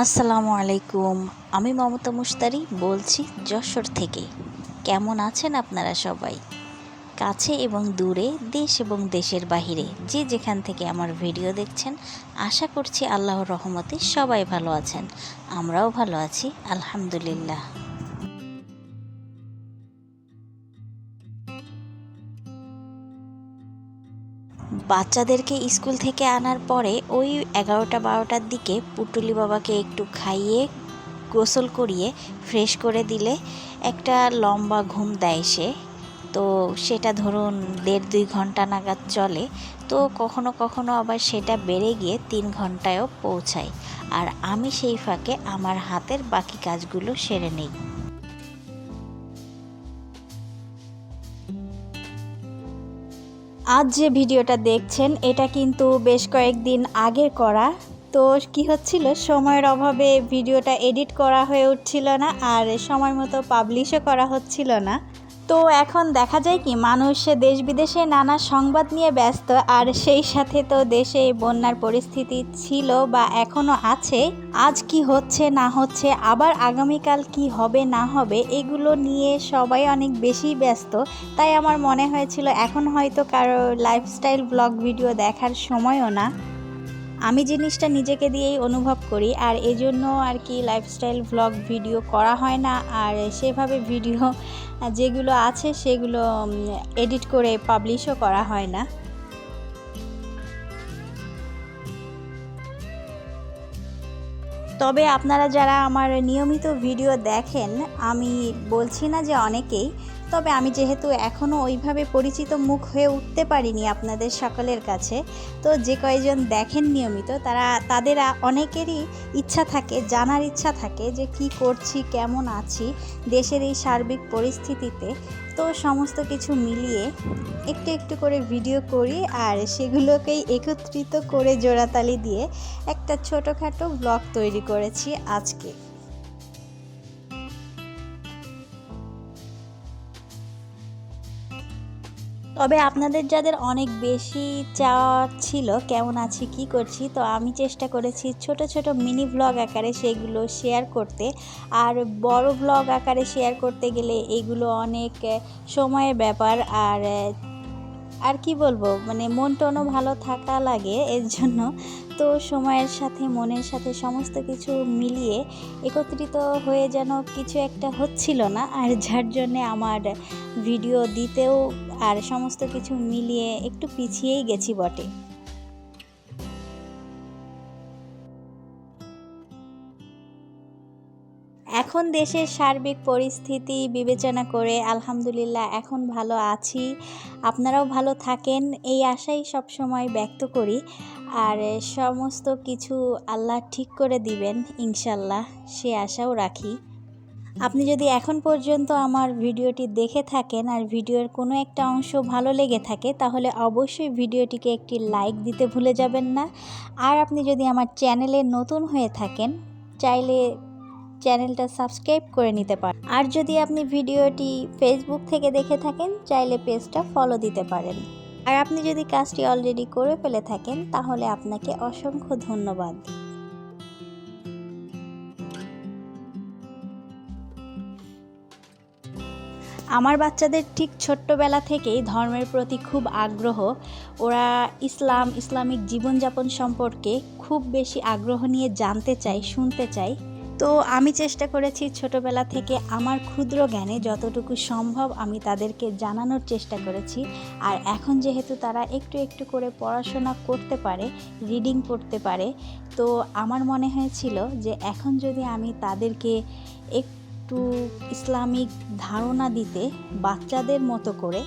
আসসালামু আলাইকুম। আমি মমতা মুস্তারি বলছি যশোর থেকে। কেমন আছেন আপনারা সবাই? কাছে এবং দূরে, দেশ এবং দেশের বাহিরে, যে যেখান থেকে আমার ভিডিও দেখছেন, আশা করছি আল্লাহর রহমতে সবাই ভালো আছেন। আমরাও ভালো আছি, আলহামদুলিল্লাহ। বাচ্চাদেরকে স্কুল থেকে আনার পরে ওই এগারোটা বারোটার দিকে পুটুলি বাবাকে একটু খাইয়ে, গোসল করিয়ে ফ্রেশ করে দিলে একটা লম্বা ঘুম দেয় সে। তো সেটা ধরুন দেড় দুই ঘণ্টা নাগাদ চলে। তো কখনো কখনো আবার সেটা বেড়ে গিয়ে তিন ঘন্টায়ও পৌঁছায়। আর আমি সেই ফাঁকে আমার হাতের বাকি কাজগুলো সেরে নিই। আজ যে ভিডিওটা দেখছেন, এটা কিন্তু বেশ কয়েকদিন আগে করা। তো কি হচ্ছিল? সময়ের অভাবে ভিডিওটা এডিট করা হয়ে উঠছিল না আর সময় মতো পাবলিশও করা হচ্ছিল না। তো এখন দেখা যায় কি, মানুষ দেশ বিদেশে নানা সংবাদ নিয়ে ব্যস্ত, আর সেই সাথে তো দেশে বন্যার পরিস্থিতি ছিল বা এখনও আছে। আজ কি হচ্ছে, না হচ্ছে, আবার আগামীকাল কি হবে, না হবে, এগুলো নিয়ে সবাই অনেক বেশি ব্যস্ত। তাই আমার মনে হয়েছিল, এখন হয়তো কারও লাইফস্টাইল ব্লগ ভিডিও দেখার সময়ও না। আমি জিনিসটা নিজেকে দিয়েই অনুভব করি, আর এজন্য আর কি লাইফস্টাইল ভ্লগ ভিডিও করা হয় না। আর সেভাবে ভিডিও যেগুলো আছে সেগুলো এডিট করে পাবলিশও করা হয় না। তবে আপনারা যারা আমার নিয়মিত ভিডিও দেখেন, আমি বলছি না যে অনেকেই তবে আমি যেহেতু এখনও ওইভাবে পরিচিত মুখ হয়ে উঠতে পারিনি আপনাদের সকলের কাছে, তো যে কয়েকজন দেখেন নিয়মিত, তারা, তাদের অনেকেরই ইচ্ছা থাকে, জানার ইচ্ছা থাকে যে কি করছি, কেমন আছি, দেশের এই সার্বিক পরিস্থিতিতে। তো সমস্ত কিছু মিলিয়ে একটু একটু করে ভিডিও করি আর সেগুলোকেই একত্রিত করে জোড়াতালি দিয়ে একটা ছোটোখাটো ব্লগ তৈরি করেছি আজকে। তবে আপনাদের যাদের অনেক বেশি চাওয়া ছিল, কেমন আছি, কি করছি, তো আমি চেষ্টা করেছি ছোট ছোট মিনি ব্লগ আকারে সেগুলো শেয়ার করতে। আর বড় ব্লগ আকারে শেয়ার করতে গেলে এগুলো অনেক সময়ের ব্যাপার। আর আর কি বলব মানে মন টনও ভালো থাকা লাগে এর জন্য। তো সময়ের সাথে, মনের সাথে সমস্ত কিছু মিলিয়ে একত্রিত হয়ে যেন কিছু একটা হচ্ছিল না। আর যার জন্যে আমার ভিডিও দিতেও আর সমস্ত কিছু মিলিয়ে একটু পিছিয়েই গেছি বটে। এখন দেশের সার্বিক পরিস্থিতি বিবেচনা করে আলহামদুলিল্লাহ এখন ভালো আছি। আপনারাও ভালো থাকেন। এই আশাই সবসময় ব্যক্ত করি। আর সমস্ত কিছু আল্লাহ ঠিক করে দিবেন, ইনশাল্লাহ। সে আশাও রাখি। আপনি যদি এখন পর্যন্ত আমার ভিডিওটি দেখে থাকেন আর ভিডিওর কোনো একটা অংশ ভালো লেগে থাকে, তাহলে অবশ্যই ভিডিওটিকে একটি লাইক দিতে ভুলে যাবেন না। আর আপনি যদি আমার চ্যানেলে নতুন হয়ে থাকেন, চাইলে চ্যানেলটা সাবস্ক্রাইব করে নিতে পারেন। আর যদি আপনি ভিডিওটি ফেসবুক থেকে দেখে থাকেন, চাইলে পেজটা ফলো দিতে পারেন। আর আপনি যদি কাজটি অলরেডি করে ফেলে থাকেন, তাহলে আপনাকে অসংখ্য ধন্যবাদ। আমার বাচ্চাদের ঠিক ছোট্টবেলা থেকেই ধর্মের প্রতি খুব আগ্রহ। ওরা ইসলাম, ইসলামিক জীবনযাপন সম্পর্কে খুব বেশি আগ্রহ নিয়ে জানতে চাই শুনতে চাই তো আমি চেষ্টা করেছি ছোটবেলা থেকে আমার ক্ষুদ্র জ্ঞানে যতটুকু সম্ভব আমি তাদেরকে জানানোর চেষ্টা করেছি। আর এখন যেহেতু তারা একটু একটু করে পড়াশোনা করতে পারে, রিডিং পড়তে পারে, তো আমার মনে হয়েছিল যে এখন যদি আমি তাদেরকে একটু ইসলামিক ধারণা দিতে, বাচ্চাদের মতো করে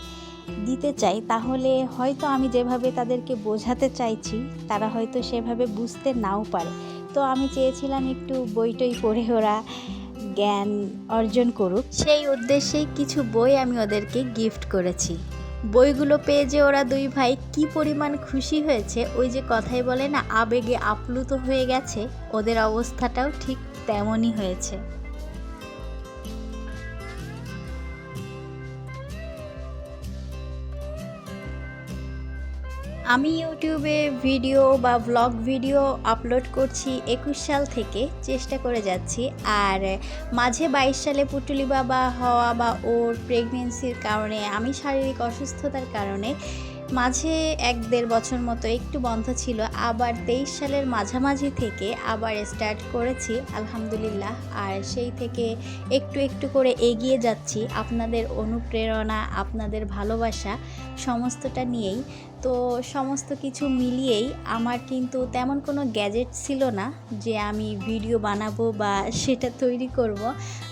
দিতে চাই, তাহলে হয়তো আমি যেভাবে তাদেরকে বোঝাতে চাইছি, তারা হয়তো সেভাবে বুঝতে নাও পারে। তো আমি চেয়েছিলাম একটু বইটই পড়ে ওরা জ্ঞান অর্জন করুক। সেই উদ্দেশ্যেই কিছু বই আমি ওদেরকে গিফট করেছি। বইগুলো পেয়ে যে ওরা দুই ভাই কি পরিমাণ খুশি হয়েছে, ওই যে কথাই বলে না, আবেগে আপ্লুত হয়ে গেছে, ওদের অবস্থাটাও ঠিক তেমনই হয়েছে। আমি ইউটিউবে ভিডিও বা ব্লগ ভিডিও আপলোড করছি একুশ সাল থেকে, চেষ্টা করে যাচ্ছি। আর মাঝে বাইশ সালে পুটুলি বাবা হওয়া বা ওর প্রেগনেন্সির কারণে আমি শারীরিক অসুস্থতার কারণে মাঝে এক দেড় বছর মতো একটু বন্ধ ছিল, আবার তেইশ সালের মাঝামাঝি থেকে আবার স্টার্ট করেছি, আলহামদুলিল্লাহ। আর সেই থেকে একটু একটু করে এগিয়ে যাচ্ছি, আপনাদের অনুপ্রেরণা, আপনাদের ভালোবাসা, সমস্তটা নিয়েই। তো সমস্ত কিছু মিলিয়েই আমার কিন্তু তেমন কোনো গ্যাজেট ছিল না যে আমি ভিডিও বানাবো বা সেটা তৈরি করব।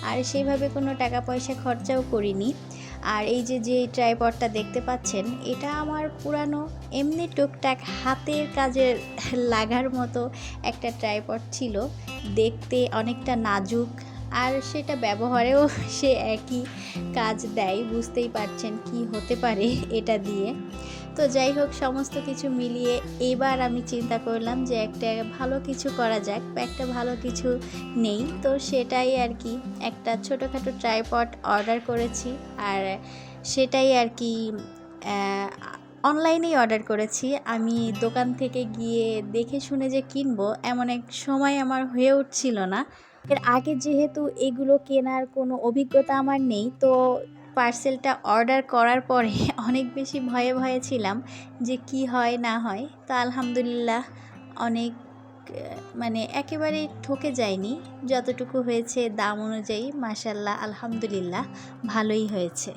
আর সেইভাবে কোনো টাকা পয়সা খরচাও করিনি। আর এই যে যে ট্রাইপডটা দেখতে পাচ্ছেন, এটা আমার পুরানো এমনি টুকটাক হাতের কাজে লাগার মতো একটা ট্রাইপড ছিল। দেখতে অনেকটা নাজুক, আর সেটা ব্যবহারেও সে একই কাজ দেয়। বুঝতেই পারছেন কি হতে পারে এটা দিয়ে। তো যাই হোক, সমস্ত কিছু মিলিয়ে এবার আমি চিন্তা করলাম যে একটা ভালো কিছু করা যাক বা একটা ভালো কিছু নেই। তো সেটাই আর কি, একটা ছোটোখাটো ট্রাইপড অর্ডার করেছি আর সেটাই আর কি অনলাইনেই অর্ডার করেছি। আমি দোকান থেকে গিয়ে দেখে শুনে যে কিনবো, এমন এক সময় আমার হয়ে উঠছিল না। এর আগে যেহেতু এগুলো কেনার কোনো অভিজ্ঞতা আমার নেই, তো পার্সেলটা অর্ডার করার পরে অনেক বেশি ভয়ে ভয়ে ছিলাম যে কি হয়, না হয়। তো আলহামদুলিল্লাহ অনেক মানে একেবারে ঠকে যায়নি। যতটুকু হয়েছে দাম অনুযায়ী মাসাল্লাহ আলহামদুলিল্লাহ, ভালোই হয়েছে।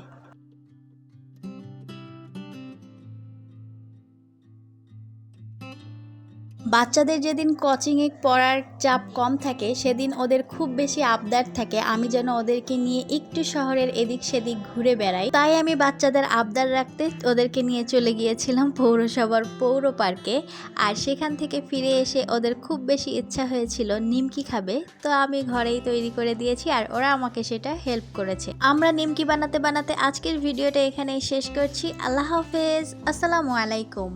বাচ্চাদের যেদিন কোচিংয়ে পড়ার চাপ কম থাকে, সেদিন ওদের খুব বেশি আবদার থাকে। আমি যেন ওদেরকে নিয়ে একটু শহরের এদিক সেদিক ঘুরে বেড়াই। তাই আমি বাচ্চাদের আবদার রাখতে ওদেরকে নিয়ে চলে গিয়েছিলাম পৌরসভার পৌর পার্কে। আর সেখান থেকে ফিরে এসে ওদের খুব বেশি ইচ্ছা হয়েছিল নিমকি খাবে। তো আমি ঘরেই তৈরি করে দিয়েছি আর ওরা আমাকে সেটা হেল্প করেছে। আমরা নিমকি বানাতে বানাতে আজকের ভিডিওটা এখানেই শেষ করছি। আল্লাহ হাফেজ। আসসালামু আলাইকুম।